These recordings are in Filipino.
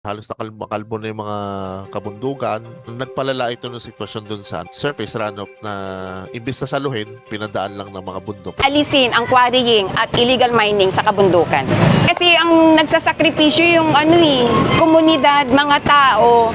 halos nakalbo na yung mga kabundukan. Nagpalala ito ng sitwasyon dun sa surface runoff na imbis na saluhin, pinadaan lang ng mga bundok. alisin ang quarrying at illegal mining sa kabundukan. Kasi ang nagsasakripisyo yung ano eh, komunidad, mga tao.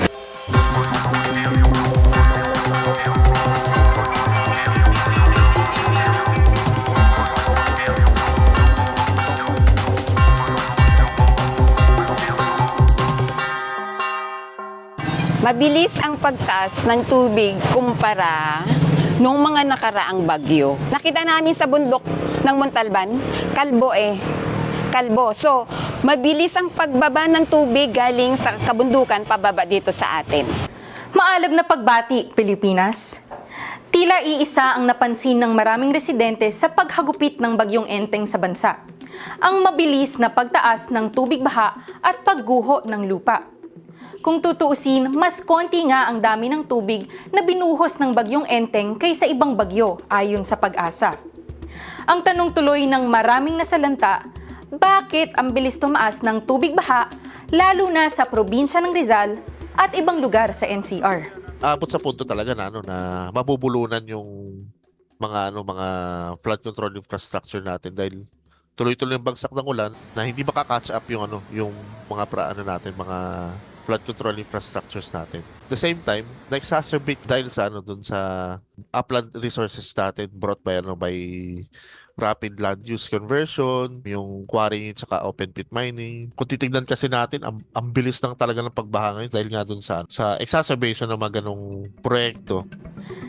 Mabilis ang pagtaas ng tubig kumpara nung mga nakaraang bagyo. Nakita namin sa bundok ng Montalban, kalbo eh. Kalbo. So, mabilis ang pagbaba ng tubig galing sa kabundukan pababa dito sa atin. Maalab na pagbati, Pilipinas. Tila iisa ang napansin ng maraming residente sa paghagupit ng bagyong enteng sa bansa. Ang mabilis na pagtaas ng tubig baha at pagguho ng lupa. Kung tutuusin, mas konti nga ang dami ng tubig na binuhos ng bagyong enteng kaysa ibang bagyo ayon sa pag-asa. Ang tanong tuloy ng maraming nasalanta, bakit ang bilis tumaas ng tubig baha lalo na sa probinsya ng Rizal at ibang lugar sa NCR? Abot sa punto talaga na ano na mabubulunan yung mga ano mga flood control infrastructure natin dahil tuloy-tuloy yung bagsak ng ulan na hindi makaka-catch up yung ano yung mga pra ano natin mga flood control infrastructures natin. At the same time, na-exacerbate dahil sa ano dun sa upland resources natin brought by ano by rapid land use conversion, yung quarrying tsaka open pit mining. Kung titignan kasi natin, ang, ang bilis lang talaga ng pagbaha ngayon dahil nga dun sa, sa exacerbation ng mga ganong proyekto.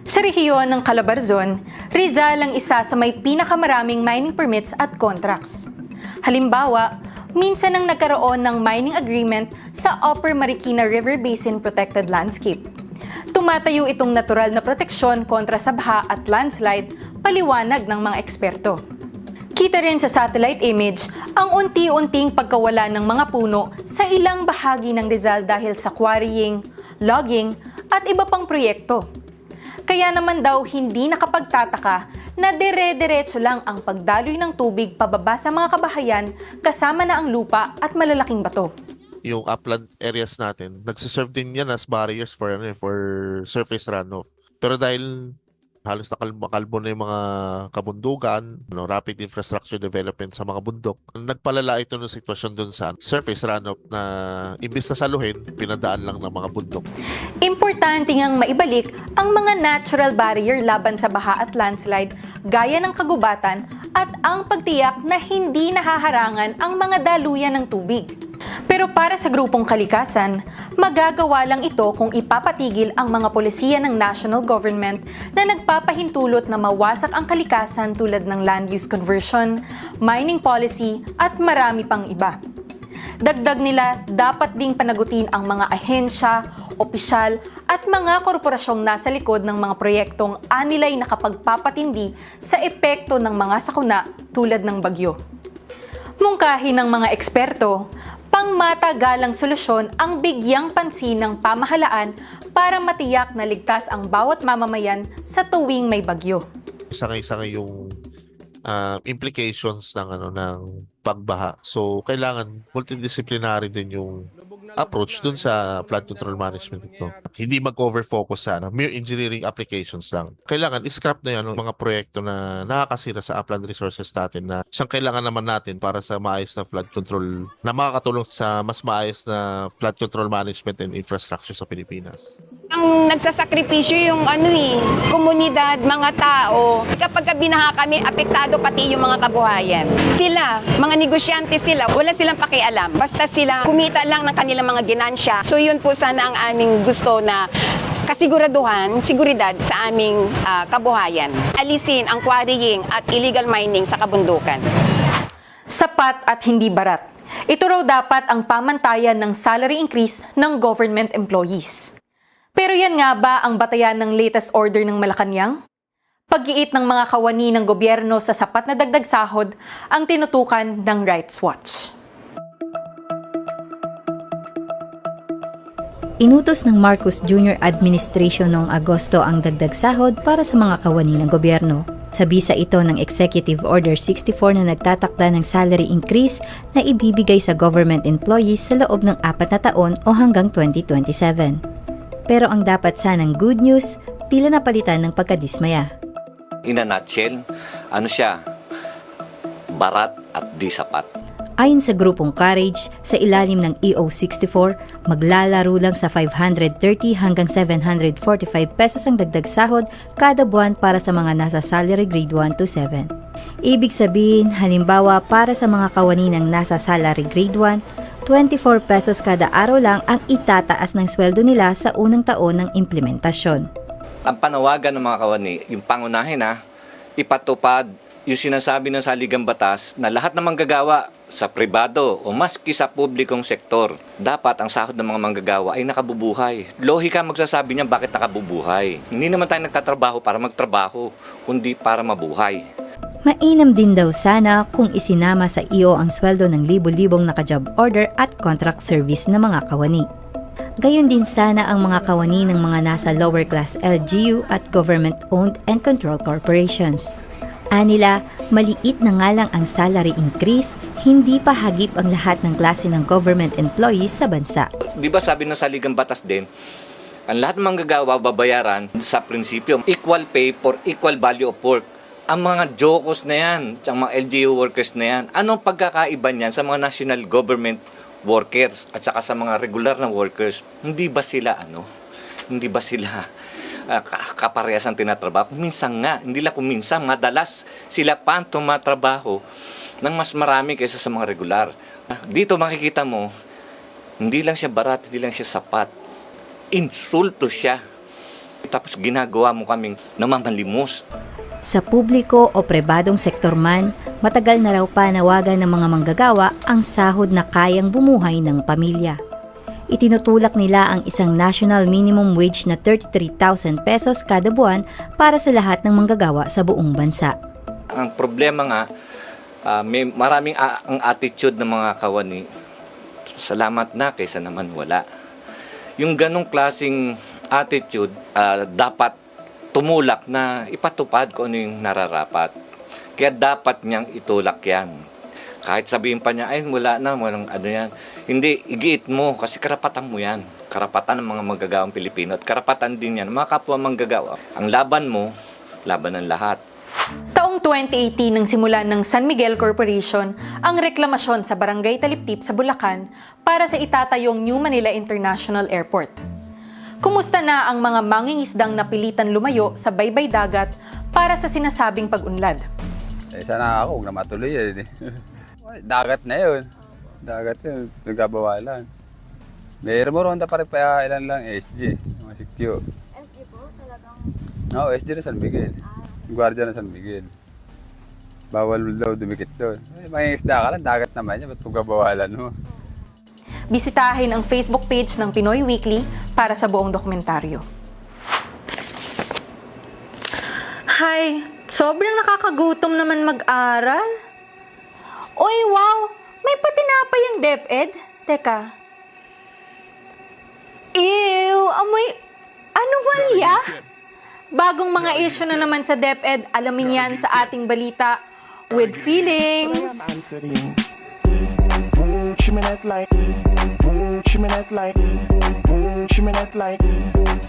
Sa rehiyon ng Calabarzon, Rizal ang isa sa may pinakamaraming mining permits at contracts. Halimbawa, minsan ang nagkaroon ng mining agreement sa Upper Marikina River Basin Protected Landscape. Tumatayo itong natural na proteksyon kontra sa baha at landslide, paliwanag ng mga eksperto. Kita rin sa satellite image ang unti-unting pagkawala ng mga puno sa ilang bahagi ng Rizal dahil sa quarrying, logging at iba pang proyekto. Kaya naman daw hindi nakapagtataka na dire-diretso lang ang pagdaloy ng tubig pababa sa mga kabahayan kasama na ang lupa at malalaking bato. Yung upland areas natin, nagsiserve din yan as barriers for, ano, eh, for surface runoff. Pero dahil halos nakalbo na yung mga kabundukan, ano, rapid infrastructure development sa mga bundok, nagpalala ito ng sitwasyon dun sa surface runoff na imbis na saluhin, pinadaan lang ng mga bundok. Importante ngang maibalik ang mga natural barrier laban sa baha at landslide gaya ng kagubatan at ang pagtiyak na hindi nahaharangan ang mga daluyan ng tubig. Pero para sa grupong kalikasan, magagawa lang ito kung ipapatigil ang mga polisiya ng national government na nagpapahintulot na mawasak ang kalikasan tulad ng land use conversion, mining policy at marami pang iba. Dagdag nila, dapat ding panagutin ang mga ahensya, opisyal at mga korporasyong nasa likod ng mga proyektong anilay nakapagpapatindi sa epekto ng mga sakuna tulad ng bagyo. Mungkahi ng mga eksperto, pangmatagalang solusyon ang bigyang pansin ng pamahalaan para matiyak na ligtas ang bawat mamamayan sa tuwing may bagyo. Sangay-sangay yung ah, implications ng ano ng pagbaha. So kailangan multidisciplinary din yung approach dun sa flood control management ito. Hindi mag-over-focus sa ano, mere engineering applications lang. Kailangan i-scrap na yan mga proyekto na nakakasira sa upland resources natin na siyang kailangan naman natin para sa maayos na flood control na makakatulong sa mas maayos na flood control management and infrastructure sa Pilipinas. Ang nagsasakripisyo yung ano eh, komunidad, mga tao. Kapag binaha kami, apektado pati yung mga kabuhayan. Sila, mga negosyante sila, wala silang pakialam. Basta sila kumita lang ng kanilang mga ginansya. So yun po sana ang aming gusto na kasiguraduhan, seguridad sa aming ah, kabuhayan. Alisin ang quarrying at illegal mining sa kabundukan. Sapat at hindi barat. Ito raw dapat ang pamantayan ng salary increase ng government employees. Pero yan nga ba ang batayan ng latest order ng Malacanang? Pag-iit ng mga kawani ng gobyerno sa sapat na dagdag sahod ang tinutukan ng Rights Watch. Inutos ng Marcos Jr. Administration noong Agosto ang dagdag sahod para sa mga kawani ng gobyerno. Sa bisa ito ng Executive Order 64 na nagtatakda ng salary increase na ibibigay sa government employees sa loob ng apat na taon o hanggang 2027. Pero ang dapat sanang good news, tila napalitan ng pagkadismaya. In a nutshell, ano siya? Barat at di sapat. Ayon sa grupong Courage, sa ilalim ng EO64, maglalaro lang sa 530 hanggang 745 pesos ang dagdag sahod kada buwan para sa mga nasa salary grade 1 to 7. Ibig sabihin, halimbawa para sa mga kawani ng nasa salary grade 1, 24 pesos kada araw lang ang itataas ng sweldo nila sa unang taon ng implementasyon. Ang panawagan ng mga kawani, yung pangunahin ha, ipatupad yung sinasabi ng saligang batas na lahat ng manggagawa sa pribado o maski sa publikong sektor, dapat ang sahod ng mga manggagawa ay nakabubuhay. Lohika magsasabi niya bakit nakabubuhay. Hindi naman tayo nagtatrabaho para magtrabaho, kundi para mabuhay. Mainam din daw sana kung isinama sa iyo ang sweldo ng libo-libong naka-job order at contract service na mga kawani. Gayon din sana ang mga kawani ng mga nasa lower class LGU at government-owned and controlled corporations. Anila, maliit na nga lang ang salary increase, hindi pa hagip ang lahat ng klase ng government employees sa bansa. Di ba sabi ng saligang batas din, ang lahat ng manggagawa babayaran sa prinsipyo, equal pay for equal value of work. Ang mga jokos na yan, ang mga LGU workers na yan, anong pagkakaiba niyan sa mga national government workers at saka sa mga regular na workers? Hindi ba sila ano? Hindi ba sila ka- kaparehas ang tinatrabaho? Minsan nga, hindi lang kung minsan, madalas sila pa ang tumatrabaho ng mas marami kaysa sa mga regular. Dito makikita mo, hindi lang siya barat, hindi lang siya sapat. Insulto siya. Tapos ginagawa mo kaming namamalimos. Sa publiko o pribadong sektor man, matagal na raw panawagan ng mga manggagawa ang sahod na kayang bumuhay ng pamilya. Itinutulak nila ang isang national minimum wage na 33,000 pesos kada buwan para sa lahat ng manggagawa sa buong bansa. Ang problema nga, ah, may maraming ang attitude ng mga kawani. Salamat na kaysa naman wala. Yung ganong klasing attitude, ah, dapat tumulak na ipatupad kung ano yung nararapat. Kaya dapat niyang itulak yan. Kahit sabihin pa niya, ay wala na, walang ano yan. Hindi, igiit mo kasi karapatan mo yan. Karapatan ng mga manggagawang Pilipino at karapatan din yan ng mga kapwa manggagawa. Ang laban mo, laban ng lahat. Taong 2018 nang simulan ng San Miguel Corporation ang reklamasyon sa Barangay Taliptip sa Bulacan para sa itatayong New Manila International Airport. Kumusta na ang mga mangingisdang napilitan lumayo sa baybay dagat para sa sinasabing pag-unlad? Eh, sana ako, huwag na matuloy yan. eh. Dagat na yun. Dagat yun. Nagkabawalan. May Ronda pa rin pa ilan lang SG. Mga sikyo. SG po? Talagang? Oo, SG na San Miguel. Guardia na San Miguel. Bawal daw dumikit doon. Eh, mga isda ka lang, dagat naman yan. Ba't pagkabawalan mo? Bisitahin ang Facebook page ng Pinoy Weekly para sa buong dokumentaryo. Hay, sobrang nakakagutom naman mag-aral. Oy, wow! May patinapay ang DepEd. Teka. Ew, amoy anomalya. Bagong mga issue na naman sa DepEd, alamin yan sa ating balita with feelings. Answering. Shimmy.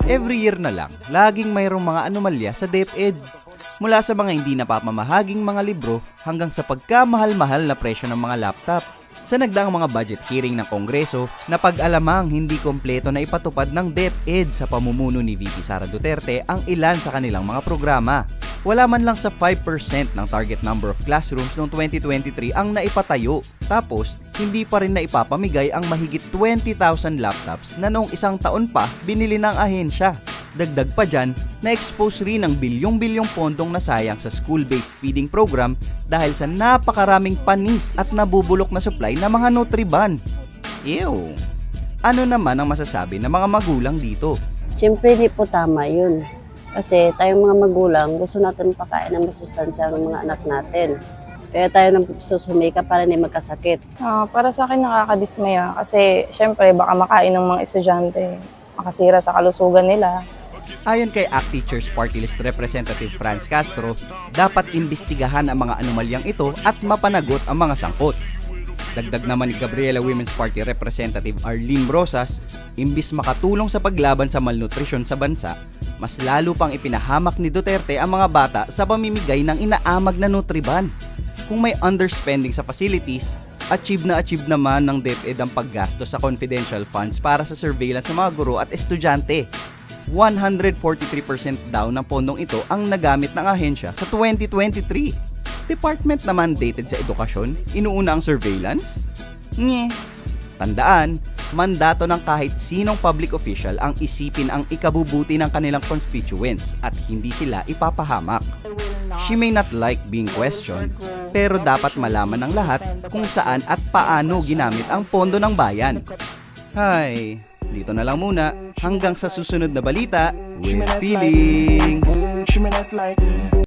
Every year na lang, laging mayroong mga anomalya sa DepEd. Mula sa mga hindi napapamahaging mga libro hanggang sa pagkamahal-mahal na presyo ng mga laptop. Sa nagdaang mga budget hearing ng Kongreso, napag-alamang hindi kompleto na ipatupad ng DepEd sa pamumuno ni VP Sara Duterte ang ilan sa kanilang mga programa. Wala man lang sa 5% ng target number of classrooms noong 2023 ang naipatayo. Tapos, hindi pa rin naipapamigay ang mahigit 20,000 laptops na noong isang taon pa binili ng ahensya. Dagdag pa dyan, na-expose rin ang bilyong-bilyong pondong nasayang sa school-based feeding program dahil sa napakaraming panis at nabubulok na supply ng mga Nutriban. Ew! Ano naman ang masasabi ng mga magulang dito? Siyempre, di po tama yun. Kasi tayong mga magulang, gusto natin pakain ng masustansya ng mga anak natin. Kaya tayo nang susumika para hindi magkasakit. Ah, para sa akin nakakadismaya kasi syempre baka makain ng mga estudyante, makasira sa kalusugan nila. Ayon kay ACT Teachers Party List Representative Franz Castro, dapat imbestigahan ang mga anomalyang ito at mapanagot ang mga sangkot. Dagdag naman ni Gabriela Women's Party Representative Arlene Rosas, imbis makatulong sa paglaban sa malnutrisyon sa bansa, mas lalo pang ipinahamak ni Duterte ang mga bata sa pamimigay ng inaamag na Nutriban. Kung may underspending sa facilities, achieve na achieve naman ng DepEd ang paggasto sa confidential funds para sa surveillance ng mga guro at estudyante. 143% daw ng pondong ito ang nagamit ng ahensya sa 2023. Department na mandated sa edukasyon, inuuna ang surveillance? Nye. Tandaan, mandato ng kahit sinong public official ang isipin ang ikabubuti ng kanilang constituents at hindi sila ipapahamak. She may not like being questioned, pero dapat malaman ng lahat kung saan at paano ginamit ang pondo ng bayan. Hay, dito na lang muna. Hanggang sa susunod na balita, with feelings! Shimmy that like